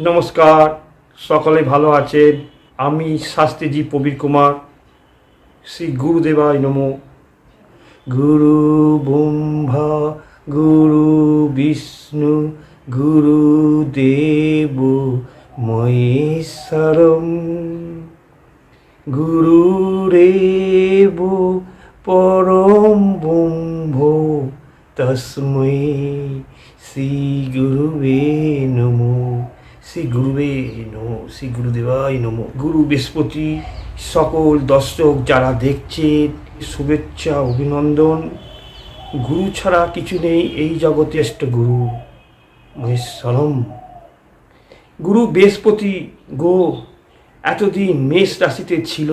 নমস্কার, সকলে ভালো আছেন? আমি শাস্ত্রীজি প্রবীর কুমার। শ্রী গুরুদেবায় নম। গুরু ব্রহ্মা, গুরু বিষ্ণু গুরুদেব মহেশ্বরম। গুরুরেব পরম ব্রহ্ম তস্मै শ্রী গুরুবে নম। শ্রী গুরুবে নমো, শ্রী গুরুদেবাই নমো। গুরু বৃহস্পতি, সকল দর্শক যারা দেখছেন, শুভেচ্ছা, অভিনন্দন। গুরু ছাড়া কিছু নেই এই জগতে শ্রেষ্ঠ গুরু, মহেশ্বরম। গুরু বৃহস্পতি গো, এতদিন মেষ রাশিতে ছিল।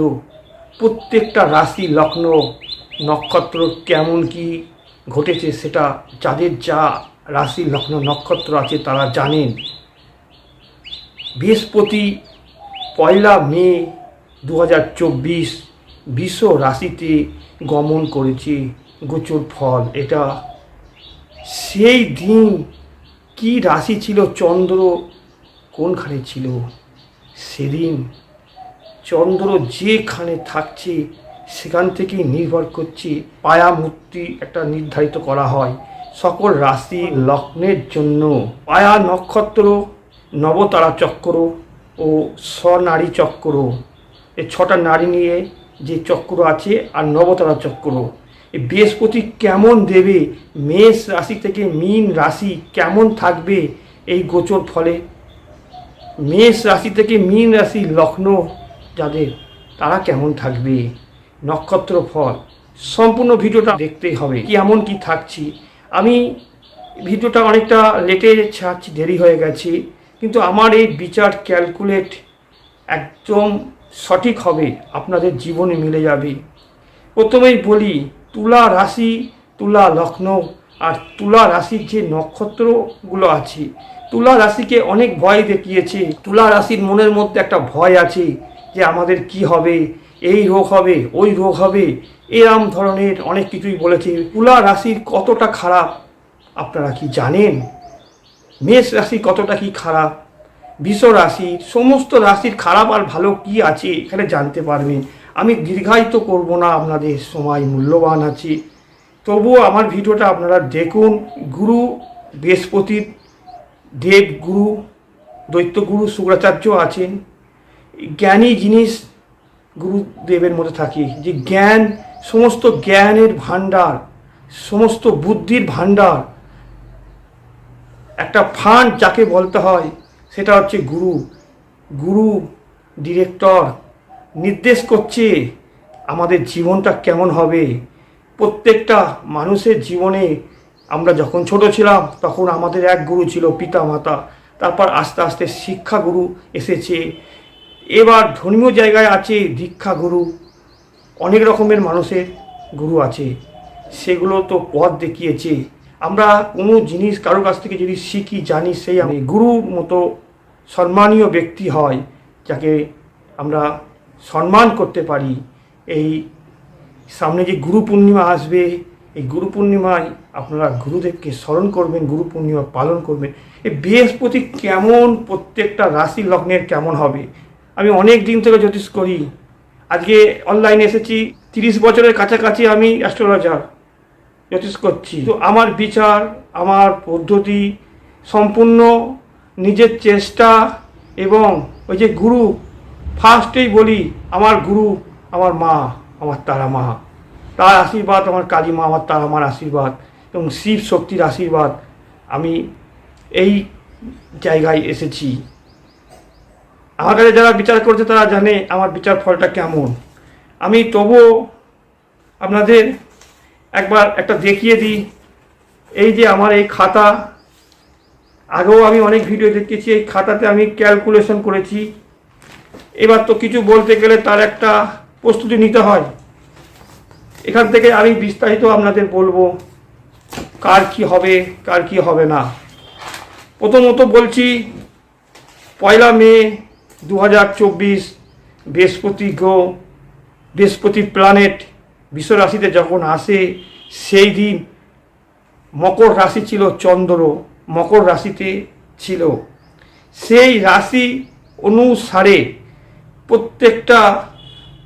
প্রত্যেকটা রাশি লগ্ন, নক্ষত্র কেমন কি ঘটেছে সেটা যাদের যা রাশি লগ্ন, নক্ষত্র আছে তারা জানেন। বৃহস্পতি পয়লা মে দু হাজার চব্বিশ বিশ্ব রাশিতে গমন করেছে গোচর ফল। এটা সেই দিন কি রাশি ছিল, চন্দ্র কোনখানে ছিল? সেদিন চন্দ্র যেখানে থাকছে, সেখান থেকেই নির্ভর করছে পায়া মূর্তি একটা নির্ধারিত করা হয় সকল রাশি লগ্নের জন্য। পায়া নক্ষত্র নবতারা চক্র ও স্বনারী চক্র। এই ছটা নারী নিয়ে যে চক্র আছে আর নবতারা চক্র। এই বৃহস্পতি কেমন দেবে, মেষ রাশি থেকে মীন রাশি কেমন থাকবে এই গোচর ফলে? মেষ রাশি থেকে মীন রাশি লগ্ন, যাদের তারা কেমন থাকবে? নক্ষত্র ফল। সম্পূর্ণ ভিডিওটা দেখতে হবে কি এমন কি থাকছি। আমি ভিডিওটা অনেকটা লেটে ছাড়ছি, দেরি হয়ে গেছে। কিন্তু আমার এই বিচার ক্যালকুলেট একদম সঠিক হবে, আপনাদের জীবনে মিলে যাবে। প্রথমেই বলি, তুলা রাশি, তুলা লগ্ন আর তুলা রাশির যে নক্ষত্রগুলো আছে, তুলা রাশিকে অনেক ভয় দেখিয়েছে। তুলা রাশির মনের মধ্যে একটা ভয় আছে যে আমাদের কি হবে, এই রোগ হবে, ওই রোগ হবে, এরম ধরনের অনেক কিছুই বলেছে। তুলা রাশির কতটা খারাপ, আপনারা কি জানেন? মেষ রাশি কতটা কি খারাপ? বিষ রাশি, সমস্ত রাশির খারাপ আর ভালো কি আছে এখানে জানতে পারবেন। আমি দীর্ঘায়িত করব না, আপনাদের সময় মূল্যবান আছে। তবুও আমার ভিডিওটা আপনারা দেখুন। গুরু বৃহস্পতির দেব গুরু দৈত্যগুরু, শুক্রাচার্য আছেন। জ্ঞানী জিনিস গুরুদেবের মধ্যে থাকে। যে জ্ঞান, সমস্ত জ্ঞানের ভাণ্ডার, সমস্ত বুদ্ধির ভাণ্ডার একটা ফান্ড যাকে বলতে হয়, সেটা হচ্ছে গুরু। গুরু ডিরেক্টর নির্দেশ করছে আমাদের জীবনটা কেমন হবে। প্রত্যেকটা মানুষের জীবনে আমরা যখন ছোট ছিলাম, তখন আমাদের এক গুরু ছিল পিতা মাতা তারপর আস্তে আস্তে শিক্ষা গুরু এসেছে। এবার ধর্মীয় জায়গায় আছে দীক্ষা গুরু। অনেক রকমের মানুষের গুরু আছে। সেগুলো তো পথ দেখিয়েছে। আমরা কোনো জিনিস কারও কাছ থেকে যদি শিখি জানি সেই আমি গুরুর মতো সম্মানীয় ব্যক্তি হয় যাকে আমরা সম্মান করতে পারি এই সামনে যে গুরু পূর্ণিমা আসবে এই গুরু পূর্ণিমায় আপনারা গুরুদেবকে স্মরণ করবেন গুরু পূর্ণিমা পালন করবেন। এই বৃহস্পতি কেমন প্রত্যেকটা রাশি লগ্নের কেমন হবে? আমি অনেক দিন থেকে জ্যোতিষ করি। আজকে অনলাইনে এসেছি তিরিশ বছরের কাছাকাছি আমি অ্যাস্ট্রোলজার জ্যোতিষ করছি। তো আমার বিচার আমার পদ্ধতি সম্পূর্ণ নিজের চেষ্টা এবং ওই যে গুরু ফার্স্টেই বলি আমার গুরু আমার মা আমার তারা মা। তার আশীর্বাদ আমার কালী মা আমার তারা মার আশীর্বাদ এবং শিব শক্তির আশীর্বাদ। আমি এই জায়গায় এসেছি। আমার কাছে যারা বিচার করছে তারা জানে আমার বিচার ফলটা কেমন। আমি তবুও আপনাদের একবার একটা দেখিয়ে দিই। এই যে আমার এই খাতা, আগেও আমি অনেক ভিডিও দেখিয়েছি এই খাতাতে আমি ক্যালকুলেশন করেছি। এবার তো কিছু বলতে গেলে তার একটা প্রস্তুতি নিতে হয়। এখান থেকে আমি বিস্তারিত আপনাদের বলব, কার কি হবে, কার কি হবে না। প্রথমত বলছি, পয়লা মে দু হাজার চব্বিশ, বৃহস্পতি গ্রহ, বৃহস্পতি প্ল্যানেট বিশ্ব রাশিতে যখন আসে, সেই দিন মকর রাশি ছিল চন্দ্র, মকর রাশিতে ছিল। সেই রাশি অনুসারে প্রত্যেকটা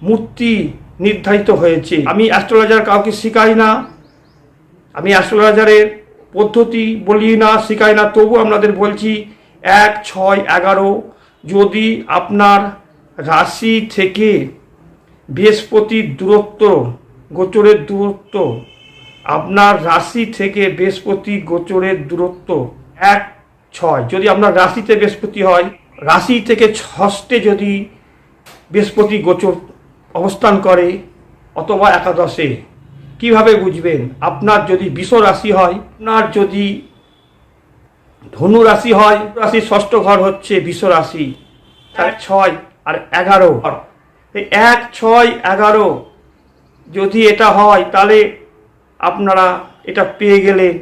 মূর্তি নির্ধারিত হয়েছে। আমি অ্যাস্ট্রোলজার কাউকে শেখাই না, আমি অ্যাস্ট্রোলজারের পদ্ধতি বলি না, শেখাই না। তবু আপনাদের বলছি, এক, ছয়, এগারো, যদি আপনার রাশি থেকে বৃহস্পতির দূরত্ব গোচরের দূরত্ব। আপনার রাশি থেকে বৃহস্পতি গোচরের দূরত্ব এক ছয়। যদি আপনার রাশিতে বৃহস্পতি হয় রাশি থেকে ষষ্ঠে যদি বৃহস্পতি গোচর অবস্থান করে অথবা একাদশে কীভাবে বুঝবেন? আপনার যদি বিষ রাশি হয় আপনার যদি ধনু রাশি হয় রাশির ষষ্ঠ ঘর হচ্ছে বিষ রাশি। এক ছয় আর এগারো। এই এক ছয় এগারো যদি এটা হয়, তাহলে আপনারা এটা পেয়ে গেলেন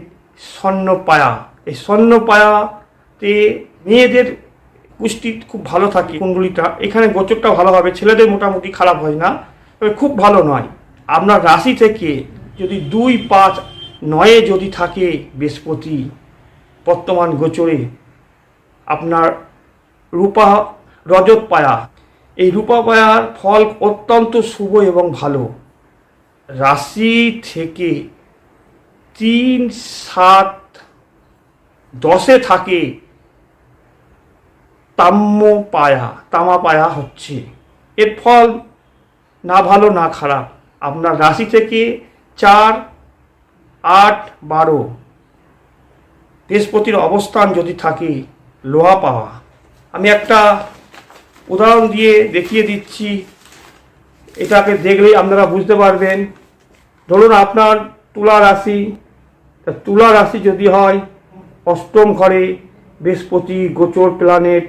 স্বর্ণ পায়া এই স্বর্ণ পায়াতে মেয়েদের পুষ্টি খুব ভালো থাকে কুণ্ডলিটা। এখানে গোচরটা ভালো হবে, ছেলেদের মোটামুটি খারাপ হয় না, তবে খুব ভালো নয়। আপনার রাশি থেকে যদি দুই পাঁচ নয়ে যদি থাকে বৃহস্পতি, বর্তমান গোচরে আপনার রূপা রজত পায়া এই রূপা পায়ার ফল অত্যন্ত শুভ এবং ভালো। রাশি থেকে তিন সাত দশে থাকে তাম্য পায়া তামা পায়া হচ্ছে। এর ফল না ভালো, না খারাপ। আপনার রাশি থেকে চার, আট, বারো বৃহস্পতির অবস্থান যদি থাকে, লোহা পাওয়া। আমি একটা উদাহরণ দিয়ে দেখিয়ে দিচ্ছি। এটাকে দেখলেই আপনারা বুঝতে পারবেন। ধরুন আপনার তুলা রাশি তুলা রাশি যদি হয়, অষ্টম ঘরে বৃহস্পতি গোচর প্ল্যানেট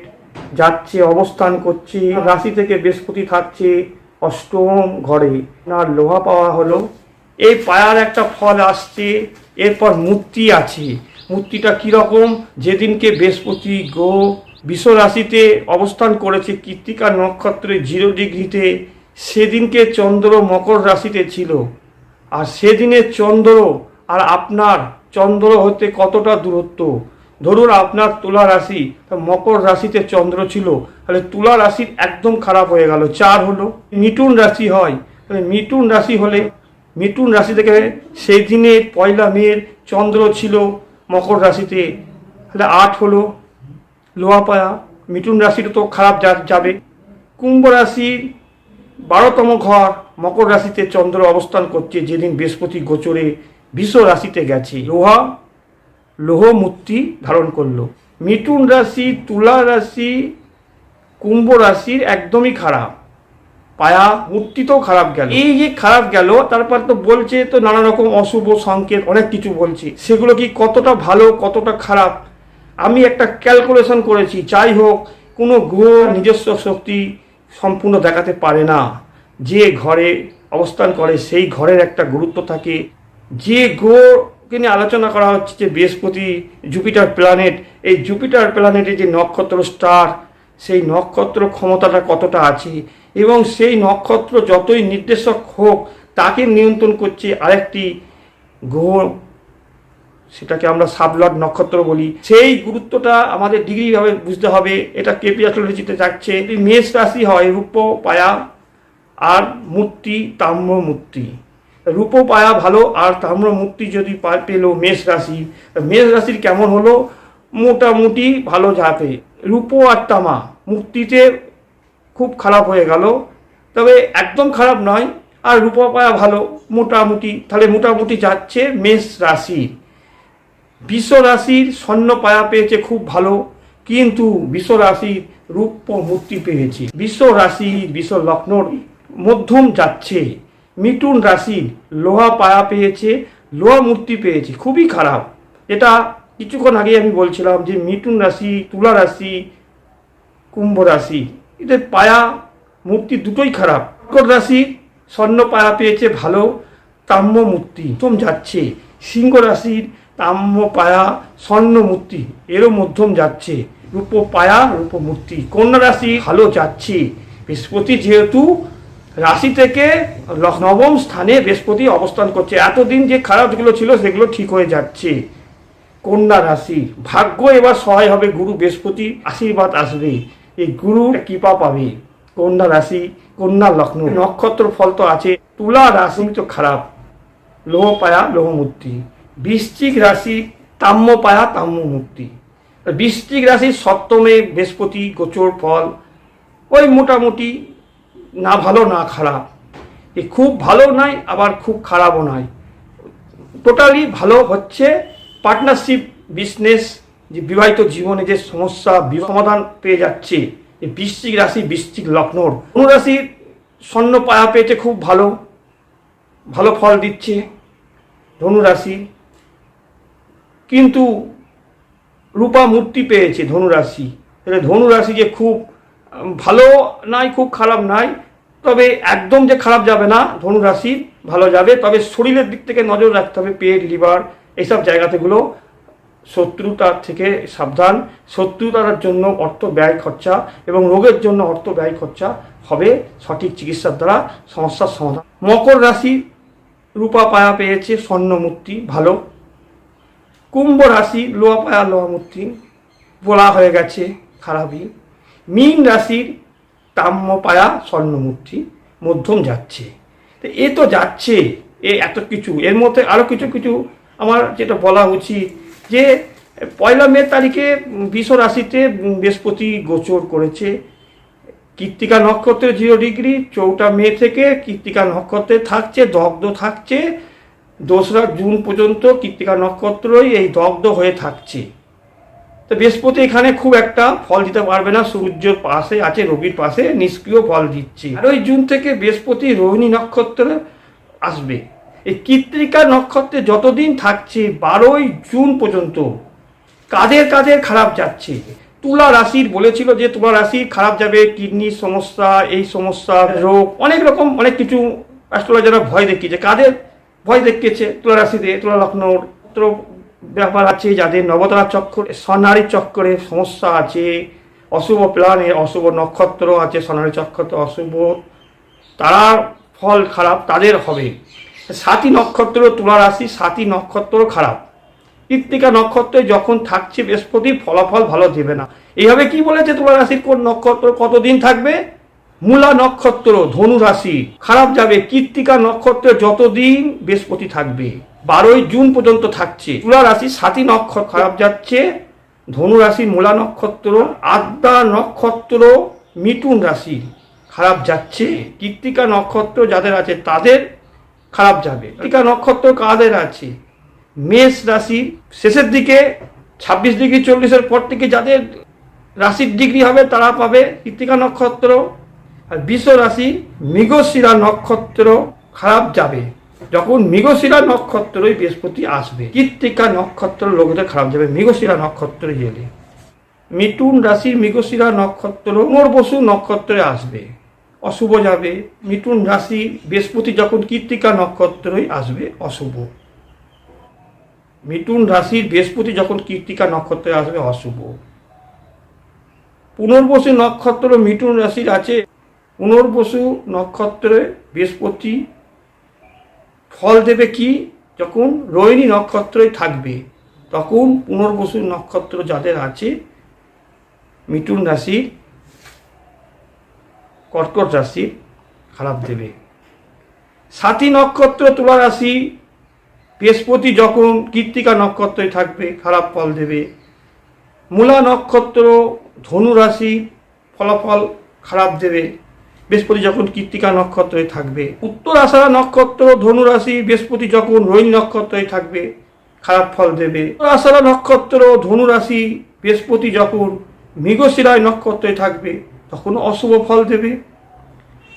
যাচ্ছে, অবস্থান করছে, রাশি থেকে বৃহস্পতি থাকছে অষ্টম ঘরে। না লোহা পাওয়া হলো। এই পায়ার একটা ফল আসছে, এরপর মূর্তি আছে। মূর্তিটা কীরকম? যেদিনকে বৃহস্পতি গো বিশ্ব রাশিতে অবস্থান করেছে কৃত্তিকা নক্ষত্রে জিরো ডিগ্রিতে সেদিনকে চন্দ্র মকর রাশিতে ছিল। আর সেদিনের চন্দ্র আর আপনার চন্দ্র হতে কতটা দূরত্ব? ধরুন আপনার তুলা রাশি মকর রাশিতে চন্দ্র ছিল। তাহলে তুলা রাশির একদম খারাপ হয়ে গেল। চার হলো মিটুন রাশি হয়। তাহলে মিটুন রাশি হলে মিটুন রাশি থেকে সেই দিনে পয়লা মেয়ের চন্দ্র ছিল মকর রাশিতে। তাহলে আট হলো লোহা পায়া মিটুন রাশিটা তো খারাপ যাবে। কুম্ভ রাশির বারোতম ঘর মকর রাশিতে চন্দ্র অবস্থান করছে, যেদিন বৃহস্পতি গোচরে বিষ রাশিতে গেছে। লোহা লোহ মূর্তি ধারণ করল। মিটুন রাশি, তুলা রাশি, কুম্ভ রাশির একদমই খারাপ। পায়া মূর্তিতেও খারাপ গেল। এই যে খারাপ গেল, তারপর তো বলছে তো নানা রকম অশুভ সংকেত, অনেক কিছু বলছে। সেগুলো কি কতটা ভালো, কতটা খারাপ? আমি একটা ক্যালকুলেশন করেছি। যাই হোক, কোনো গ্রহ নিজস্ব শক্তি সম্পূর্ণ দেখাতে পারে না। যে ঘরে অবস্থান করে, সেই ঘরের একটা গুরুত্ব থাকে। যে গ্রহকে নিয়ে আলোচনা করা হচ্ছে যে বৃহস্পতি জুপিটার প্ল্যানেট, এই জুপিটার প্ল্যানেটে যে নক্ষত্র স্টার, সেই নক্ষত্র ক্ষমতাটা কতটা আছে? এবং সেই নক্ষত্র যতই নির্দেশক হোক, তাকে নিয়ন্ত্রণ করছে আরেকটি গ্রহ সেটাকে আমরা সাবলট নক্ষত্র বলি। সেই গুরুত্বটা আমাদের ডিগ্রিভাবে বুঝতে হবে। এটা কেপি অ্যাস্ট্রোলজিতে যাচ্ছে। মেষ রাশি হয় রূপ, পায়া আর মূর্তি, তাম্র মূর্তি। রূপ, পায়া ভালো আর তাম্র মূর্তি যদি পেল মেষ রাশি মেষ রাশির কেমন হলো? মোটামুটি ভালো যাবে রূপ আর তামা মূর্তিতে খুব খারাপ হয়ে গেল। তবে একদম খারাপ নয়। আর রূপা, পায়া ভালো মোটামুটি। তাহলে মোটামুটি যাচ্ছে মেষ রাশি। বিশ্ব রাশির স্বর্ণ পায়া পেয়েছে খুব ভালো, কিন্তু বিশ্ব রাশির রূপ মূর্তি পেয়েছে। বিশ্ব রাশি বিশ্ব লগ্নর মধ্যম যাচ্ছে। মিটুন রাশির লোহা পায়া পেয়েছে, লোহা মূর্তি পেয়েছে, খুবই খারাপ। এটা কিছুক্ষণ আগে আমি বলছিলাম যে মিটুন রাশি, তুলা রাশি, কুম্ভ রাশি, এদের পায়া মূর্তি দুটোই খারাপ। মকর রাশি স্বর্ণ পায়া পেয়েছে ভালো তাম্য মূর্তি মধ্যম যাচ্ছে। সিংহ রাশির তাম্য পায়া স্বর্ণ মূর্তি এরও মধ্যম যাচ্ছে। রূপ পায়া রূপ মূর্তি কন্যা রাশি ভালো যাচ্ছে। বৃহস্পতি যেহেতু রাশি থেকে নবম স্থানে বৃহস্পতি অবস্থান করছে। এতদিন যে খারাপগুলো ছিল সেগুলো ঠিক হয়ে যাচ্ছে। কন্যা রাশি, ভাগ্য এবার সহায় হবে। গুরু বৃহস্পতি আশীর্বাদ আসবে। এই গুরু কৃপা পাবে। কন্যা রাশি, কন্যা লগ্ন নক্ষত্র ফল তো আছে। তুলা রাশি তো খারাপ। লোহ পায়া লোহ মূর্তি বৃশ্চিক রাশি তাম্য পায়া তাম্য মূর্তি বৃশ্চিক রাশির সপ্তমে বৃহস্পতি, গোচর, ফল। ওই মোটামুটি না ভালো, না খারাপ। এ খুব ভালো নয়, আবার খুব খারাপও নয়। টোটালি ভালো হচ্ছে পার্টনারশিপ বিজনেস যে বিবাহিত জীবনে যে সমস্যা সমাধান পেয়ে যাচ্ছে বৃশ্চিক রাশি, বৃশ্চিক লগ্নর। অনুরাশির স্বর্ণ পায়া পেয়েছে, খুব ভালো। ভালো ফল দিচ্ছে। ধনুরাশি কিন্তু রূপা মূর্তি পেয়েছে, ধনুরাশি। তাহলে ধনুরাশি যে খুব ভালো নাই, খুব খারাপ নাই, তবে একদম যে খারাপ যাবে না, ধনুরাশি ভালো যাবে, তবে শরীরের দিক থেকে নজর রাখতে হবে, পেট, লিভার এইসব জায়গাতেগুলো শত্রুতার থেকে সাবধান, শত্রুতার জন্য অর্থ ব্যয় খরচা এবং রোগের জন্য অর্থ ব্যয় খরচা হবে সঠিক চিকিৎসার দ্বারা, সমস্যার সমাধান। মকর রাশি রূপা পায়া পেয়েছে, স্বর্ণ মূর্তি ভালো। কুম্ভ রাশি লোয়া পায়া লোয়া মূর্তি বলা হয়ে গেছে খারাপই। মীন রাশির তাম্য পায়া স্বর্ণমূর্তি মধ্যম যাচ্ছে। তো এ তো যাচ্ছে, এ এত কিছু। এর মধ্যে আরও কিছু কিছু আমার যেটা বলা উচিত যে, পয়লা মে তারিখে বিশ্ব রাশিতে বৃহস্পতি গোচর করেছে। কৃত্তিকা নক্ষত্রে জিরো ডিগ্রি, চৌঠা মে থেকে কৃত্তিকা নক্ষত্রে থাকছে, দগ্ধ থাকছে। দোসরা জুন পর্যন্ত কৃত্তিকা নক্ষত্রই এই দগ্ধ হয়ে থাকছে। তো বৃহস্পতি এখানে খুব একটা ফল দিতে পারবে না সূর্যের পাশে আছে, রবির পাশে নিষ্ক্রিয় ফল দিচ্ছে। আর ওই জুন থেকে বৃহস্পতি রোহিণী নক্ষত্রে আসবে। এই কৃত্তিকা নক্ষত্রে যতদিন থাকছে, বারোই জুন পর্যন্ত কাদের কাদের খারাপ যাচ্ছে? তুলা রাশির বলেছিল যে তুলা রাশি খারাপ যাবে কিডনির সমস্যা, এই সমস্যা, রোগ, অনেক রকম, অনেক কিছু অ্যাস্ট্রোলজাররা ভয় দেখিয়েছে। কাদের? ভয় দেখিয়েছে তুলা রাশিতে তুলা লগ্নর তো ব্যাপার আছে, যাদের নবতারা চক্কর স্বনারী চক্করে সমস্যা আছে, অশুভ প্লানে অশুভ নক্ষত্র আছে স্বনারী চক্র অশুভ। তারা ফল খারাপ, তাদের হবে। সাতই নক্ষত্র তুলা রাশি সাতই নক্ষত্র খারাপ। কৃত্তিকা নক্ষত্রে যখন থাকছে, বৃহস্পতি ফলাফল ভালো দেবে না। এইভাবে কি বলেছে তুলা রাশির কোন নক্ষত্র? কতদিন থাকবে? মূলা নক্ষত্র, ধনু রাশি। খারাপ যাবে, কৃত্তিকা নক্ষত্রে যতদিন বৃহস্পতি থাকবে, বারোই জুন পর্যন্ত থাকছে। তুলা রাশি, সাতই নক্ষত্র খারাপ যাচ্ছে, ধনু রাশি, মূলা নক্ষত্র, আদ্যা নক্ষত্র মিটুন রাশি খারাপ যাচ্ছে। কৃত্তিকা নক্ষত্র যাদের আছে তাদের খারাপ যাবে। কৃত্তিকা নক্ষত্র কাদের আছে? মেষ রাশি, শেষের দিকে, ছাব্বিশ ডিগ্রি চল্লিশের পর থেকে যাদের রাশির ডিগ্রি হবে তারা পাবে কৃত্তিকা নক্ষত্র। আর বিশ্ব রাশি মৃগশিরা নক্ষত্র খারাপ যাবে। যখন মৃগশিরা নক্ষত্রই বৃহস্পতি আসবে, কৃত্তিকা নক্ষত্র লোকদের খারাপ যাবে, মৃগশিরা নক্ষত্র গেলে। মিটুন রাশির মৃগশিরা নক্ষত্র বসু নক্ষত্রে আসবে, অশুভ যাবে। মিটুন রাশি বৃহস্পতি যখন কৃত্তিকা নক্ষত্রই আসবে, অশুভ। মিটুন রাশির বৃহস্পতি যখন কৃত্তিকা নক্ষত্রে আসবে, অশুভ। পুনর্বসু নক্ষত্র মিটুন রাশির আছে পুনর্বসু নক্ষত্রে বৃহস্পতি ফল দেবে কি? যখন রোহিণী নক্ষত্রই থাকবে, তখন পুনর্বসু নক্ষত্র যাদের আছে মিটুন রাশির কর্কট রাশির খারাপ দেবে। সাতী নক্ষত্র, তুলা রাশি, বৃহস্পতি যখন কৃত্তিকা নক্ষত্রে থাকবে, খারাপ ফল দেবে। মূলা নক্ষত্র, ধনু রাশি, ফলাফল খারাপ দেবে। বৃহস্পতি যখন কৃত্তিকা নক্ষত্রে থাকবে উত্তর আষাঢ়া নক্ষত্র ধনুরাশি বৃহস্পতি যখন রোহিণী নক্ষত্রে থাকবে, খারাপ ফল দেবে। উত্তর আষাঢ়া নক্ষত্র ধনুরাশি বৃহস্পতি যখন মৃগশিরায় নক্ষত্রে থাকবে, তখন অশুভ ফল দেবে।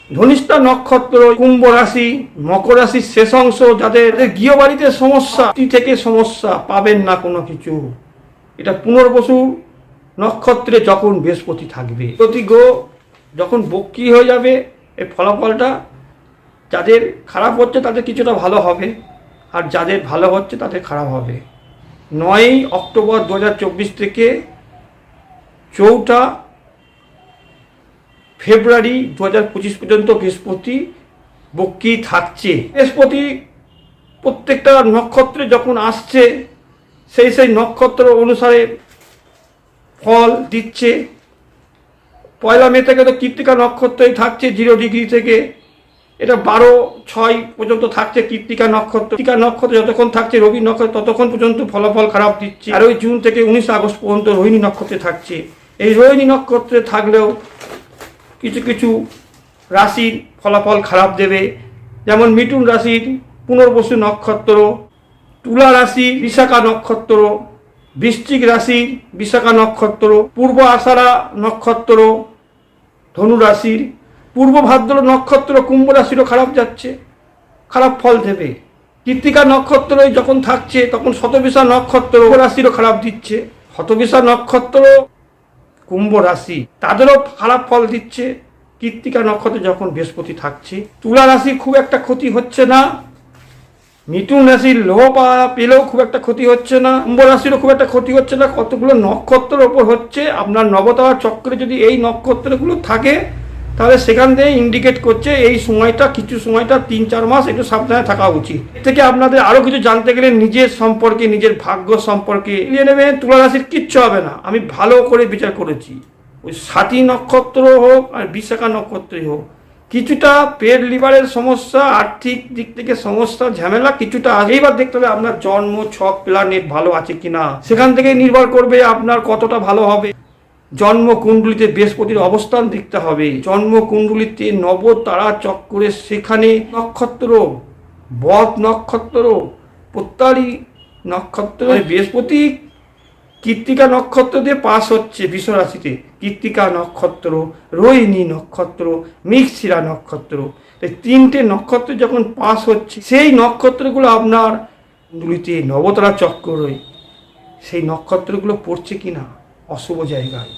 ধনিষ্ঠা নক্ষত্র কুম্ভ রাশি, মকর রাশির শেষ অংশ, যাদের গৃহবাড়িতে সমস্যা থেকে সমস্যা, পাবেন না কোনো কিছু। এটা পুনর্বসু নক্ষত্রে যখন বৃহস্পতি থাকবে। প্রতি গ্রহ যখন বক্রি হয়ে যাবে এই ফলাফলটা যাদের খারাপ হচ্ছে তাদের কিছুটা ভালো হবে, আর যাদের ভালো হচ্ছে তাদের খারাপ হবে। নয়ই অক্টোবর দু হাজার চব্বিশ থেকে চৌঠা ফেব্রুয়ারি দু হাজার পঁচিশ পর্যন্ত বৃহস্পতি বক্রি থাকছে। বৃহস্পতি প্রত্যেকটা নক্ষত্রে যখন আসছে, সেই সেই নক্ষত্র অনুসারে ফল দিচ্ছে। পয়লা মে থেকে তো কৃত্তিকা নক্ষত্রই থাকছে জিরো ডিগ্রি থেকে। এটা বারো, ছয় পর্যন্ত থাকছে কৃত্তিকা নক্ষত্র। কৃত্তিকা নক্ষত্র যতক্ষণ থাকছে, রবি নক্ষত্র ততক্ষণ পর্যন্ত ফলাফল খারাপ দিচ্ছে। আর ওই জুন থেকে উনিশ আগস্ট পর্যন্ত রোহিণী নক্ষত্রে থাকছে। এই রোহিণী নক্ষত্রে থাকলেও কিছু কিছু রাশির ফলাফল খারাপ দেবে। যেমন মিথুন রাশির পুনর্বসু নক্ষত্র, তুলা রাশি বিশাখা নক্ষত্র, বৃশ্চিক রাশি বিশাখা নক্ষত্র, পূর্ব আষাঢ়া নক্ষত্র ধনু রাশির পূর্ব ভাদ্র নক্ষত্র কুম্ভ রাশিরও খারাপ যাচ্ছে, খারাপ ফল দেবে। কৃত্তিকা নক্ষত্র যখন থাকছে, তখন শতবিশা নক্ষত্র রাশিরও খারাপ দিচ্ছে। শতবিশা নক্ষত্র কুম্ভ রাশি, তাদেরও খারাপ ফল দিচ্ছে। কৃত্তিকা নক্ষত্রে যখন বৃহস্পতি থাকছে, তুলা রাশি খুব একটা ক্ষতি হচ্ছে না। মিথুন রাশির পা- পেলেও খুব একটা ক্ষতি হচ্ছে না, কুম্ভ রাশিরও খুব একটা ক্ষতি হচ্ছে না, কতগুলো নক্ষত্রের ওপর হচ্ছে, আপনার নবতারা চক্রে যদি এই নক্ষত্রগুলো থাকে, তাহলে সেখান থেকে ইন্ডিকেট করছে এই সময়টা, কিছু সময়টা, তিন চার মাস একটু সাবধানে থাকা উচিত। এর থেকে আপনাদের আরও কিছু জানতে গেলে নিজের সম্পর্কে, নিজের ভাগ্য সম্পর্কে নিয়ে নেবেন, তুলা রাশির কিচ্ছু হবে না, আমি ভালো করে বিচার করেছি। ওই সাতী নক্ষত্র হোক আর বিশাখা নক্ষত্রই হোক কিছুটা পেট লিভারের সমস্যা, আর্থিক দিক থেকে সমস্যা, ঝামেলা কিছুটা আছে। এইবার দেখতে হবে আপনার জন্ম, ছক প্ল্যানেট ভালো আছে কিনা। সেখান থেকে নির্ভর করবে আপনার কতটা ভালো হবে। জন্ম কুণ্ডলিতে বৃহস্পতির অবস্থান দেখতে হবে। জন্ম কুণ্ডলিতে নব তারা চক্রে সেখানে নক্ষত্র, বধ নক্ষত্র প্রত্যারী নক্ষত্র, বৃহস্পতি কৃত্তিকা নক্ষত্র দিয়ে পাস হচ্ছে বিশ্বরাশিতে। কৃত্তিকা নক্ষত্র, রোহিণী নক্ষত্র মিক্সিরা নক্ষত্র। এই তিনটে নক্ষত্র যখন পাস হচ্ছে, সেই নক্ষত্রগুলো আপনার কুণ্ডলিতে নবতারা চক্র রয়ে, সেই নক্ষত্রগুলো পড়ছে কি না অশুভ জায়গায়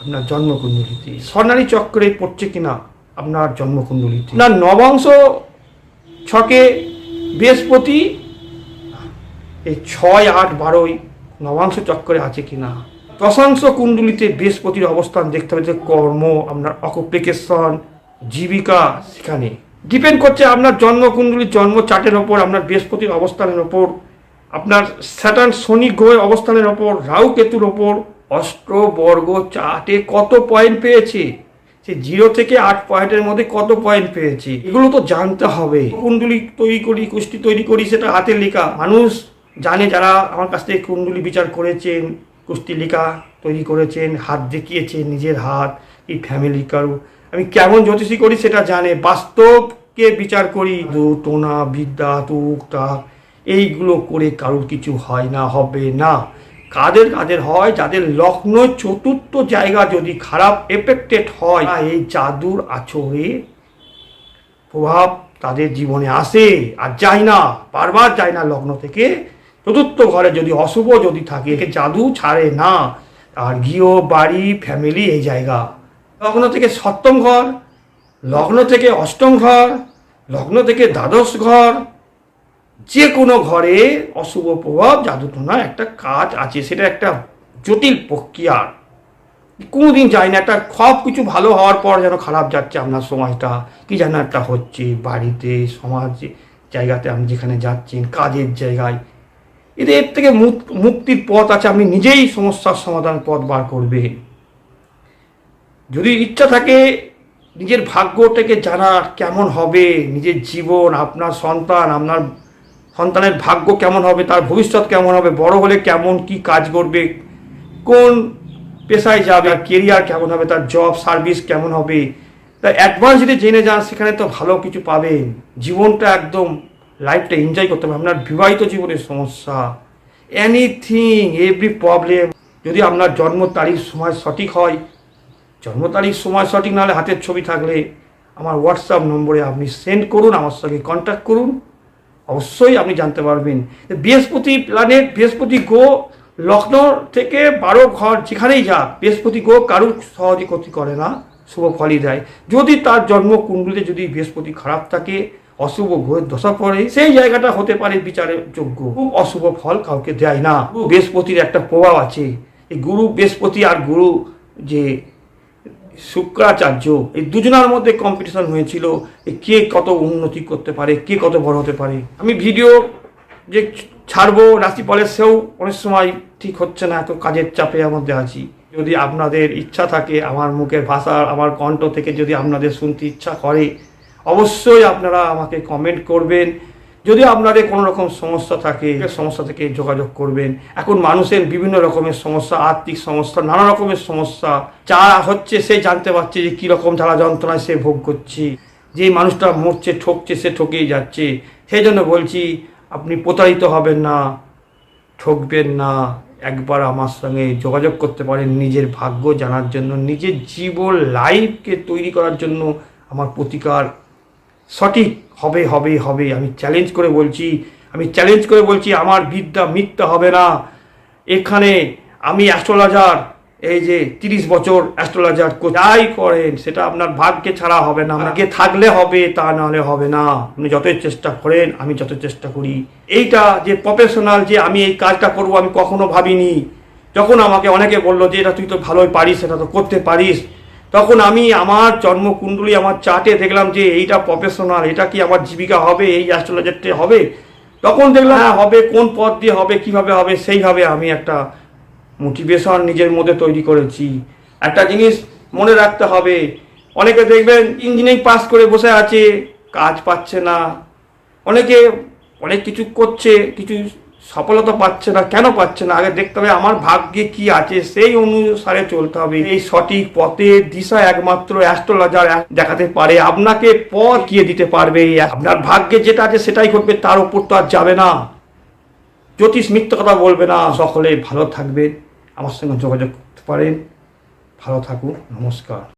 আপনার জন্মকুণ্ডলিতে। স্বর্ণালী চক্রে পড়ছে কি না আপনার জন্মকুণ্ডলিতে। না নবাংশ ছকে বৃহস্পতি, এই ছয়, আট, বারোই নবাংশ চক্রে আছে কিনা? দশাংশ কুণ্ডলিতে বৃহস্পতির অবস্থান দেখতে হবে যে কর্ম, আপনার অকুপেশন জীবিকা সেখানে। ডিপেন্ড করছে আপনার জন্মকুণ্ডলীর জন্ম চার্টের ওপর, আপনার বৃহস্পতির অবস্থানের ওপর, আপনার স্যাটার্ন শনি গ্রহের অবস্থানের ওপর, রাহু কেতুর ওপর অষ্ট বর্গ চার্টে কত পয়েন্ট পেয়েছে? সে জিরো থেকে আট পয়েন্টের মধ্যে কত পয়েন্ট পেয়েছে? এগুলো তো জানতে হবে। কুণ্ডলি তৈরি করি, কুষ্টি তৈরি করি, সেটা হাতের লেখা। মানুষ জানে যারা আমার কাছ থেকে কুণ্ডলি বিচার করেছেন, কুস্তি লেখা তৈরি করেছেন, হাত দেখিয়েছেন নিজের হাত, এই ফ্যামিলি কারও। আমি কেমন জ্যোতিষী করি সেটা জানে, বাস্তবকে বিচার করি টোনা বিদ্যা তুক টাক এইগুলো করে কারোর কিছু হয় না, হবে না। কাদের কাদের হয়, যাদের লগ্ন চতুর্থ জায়গা যদি খারাপ এফেক্টেড হয় এই জাদুর আচরে প্রভাব তাদের জীবনে আসে। আর যায় না, বারবার যায় না লগ্ন থেকে চতুর্থ ঘরে যদি অশুভ যদি থাকে, একে জাদু ছাড়ে না। আর গৃহ, বাড়ি ফ্যামিলি এই জায়গা। লগ্ন থেকে সপ্তম ঘর, লগ্ন থেকে অষ্টম ঘর, লগ্ন থেকে দ্বাদশ ঘর। যে কোনো ঘরে অশুভ প্রভাব জাদুটোনা একটা কাজ আছে, সেটা একটা জটিল প্রক্রিয়া। কোনোদিন যায় না, একটা সব কিছু ভালো হওয়ার পর যেন খারাপ যাচ্ছে আপনার সমাজটা কি যেন একটা হচ্ছে বাড়িতে, সমাজ, জায়গাতে আপনি যেখানে যাচ্ছেন, কাজের জায়গায়। এদের এর থেকে মুক- মুক্তির পথ আছে, আপনি নিজেই সমস্যার সমাধান পথ বার করবেন। যদি ইচ্ছা থাকে, নিজের ভাগ্যটাকে জানার কেমন হবে, নিজের জীবন, আপনার সন্তান, আপনার সন্তানের ভাগ্য কেমন হবে, তার ভবিষ্যৎ কেমন হবে, বড় হলে কেমন, কি কাজ করবে, কোন পেশায় যাবে আর কেরিয়ার কেমন হবে, তার জব সার্ভিস কেমন হবে, তা অ্যাডভান্স যদি জেনে যান, সেখানে তো ভালো কিছু পাবেন। জীবনটা একদম লাইফটা এনজয় করতে হবে, আপনার বিবাহিত জীবনের সমস্যা এনিথিং এভরি প্রবলেম যদি আপনার জন্ম তারিখ, সময় সঠিক হয়, জন্ম তারিখ, সময় সঠিক নাহলে হাতের ছবি থাকলে আমার হোয়াটসঅ্যাপ নম্বরে আপনি সেন্ড করুন, আমার সঙ্গে কন্ট্যাক্ট করুন। অবশ্যই আপনি জানতে পারবেন। বৃহস্পতি প্ল্যানেট বৃহস্পতি গো লগ্ন থেকে বারো ঘর যেখানেই যাক, বৃহস্পতি গো কারুর সহজে ক্ষতি করে না, শুভ ফলই দেয়। যদি তার জন্ম কুণ্ডলিতে যদি বৃহস্পতি খারাপ থাকে অশুভ গ্রহের দশা পড়ে সেই জায়গাটা হতে পারে বিচারের যোগ্য। খুব অশুভ ফল কাউকে দেয় না। বৃহস্পতির একটা প্রভাব আছে। এই গুরু বৃহস্পতি আর গুরু যে শুক্রাচার্য এই দুজনার মধ্যে কম্পিটিশন হয়েছিল কে কত উন্নতি করতে পারে কে কত বড় হতে পারে। আমি ভিডিও যে ছাড়বো রাশিফলের সেও অনেক সময় ঠিক হচ্ছে না এত কাজের চাপে মধ্যে আছি। যদি আপনাদের ইচ্ছা থাকে আমার মুখের ভাষা আমার কণ্ঠ থেকে যদি আপনাদের শুনতে ইচ্ছা করে অবশ্যই আপনারা আমাকে কমেন্ট করবেন। যদি আপনাদের কোনো রকম সমস্যা থাকে সমস্যা থেকে যোগাযোগ করবেন, এখন মানুষের বিভিন্ন রকমের সমস্যা, আর্থিক সমস্যা, নানা রকমের সমস্যা, যা হচ্ছে সে জানতে পারছে যে কী রকম জ্বালা যন্ত্রণায় সে ভোগ করছে। যে মানুষটা মরছে, ঠকছে, সে ঠকেই যাচ্ছে। সেই জন্য বলছি, আপনি প্রতারিত হবেন না, ঠকবেন না। একবার আমার সঙ্গে যোগাযোগ করতে পারেন নিজের ভাগ্য জানার জন্য, নিজের জীবন লাইফকে তৈরি করার জন্য আমার প্রতিকার সঠিক হবে হবে হবে। আমি চ্যালেঞ্জ করে বলছি, আমি চ্যালেঞ্জ করে বলছি, আমার বিদ্যা মিথ্যা হবে না। এখানে আমি অ্যাস্ট্রোলজার এই যে তিরিশ বছর অ্যাস্ট্রোলজার যাই করেন, সেটা আপনার ভাগ্যে ছাড়া হবে না। আপনাকে থাকলে হবে, তা নাহলে হবে না। আপনি যতই চেষ্টা করেন, আমি যত চেষ্টা করি। এইটা যে প্রফেশনাল যে আমি এই কাজটা করব, আমি কখনো ভাবিনি। যখন আমাকে অনেকে বলল যে, এটা তুই তো ভালোই পারিস সেটা তো করতে পারিস। তখন আমি আমার জন্মকুণ্ডলী, আমার চার্টে দেখলাম যে এইটা প্রফেশনাল এটা কি আমার জীবিকা হবে, এই অ্যাস্ট্রোলজারটা হবে? তখন দেখলাম হ্যাঁ হবে, কোন পথ দিয়ে হবে, কীভাবে হবে, সেইভাবে আমি একটা মোটিভেশন নিজের মধ্যে তৈরি করেছি। একটা জিনিস মনে রাখতে হবে, অনেকে দেখবেন ইঞ্জিনিয়ারিং পাস করে বসে আছে, কাজ পাচ্ছে না, অনেকে অনেক কিছু করছে, কিছু সফলতা পাচ্ছে না, কেন পাচ্ছে না? আগে দেখতে হবে আমার ভাগ্যে কি আছে, সেই অনুসারে চলতে হবে। এই সঠিক পথের দিশা একমাত্র অ্যাস্ট্রোলজার দেখাতে পারে। আপনাকে পথ গিয়ে দিতে পারবে। আপনার ভাগ্যে যেটা আছে সেটাই করবে তার উপর তো আর যাবে না। জ্যোতিষ মিথ্যে কথা বলবে না। সকলে ভালো থাকবেন। আমার সঙ্গে যোগাযোগ করতে পারেন। ভালো থাকুন। নমস্কার।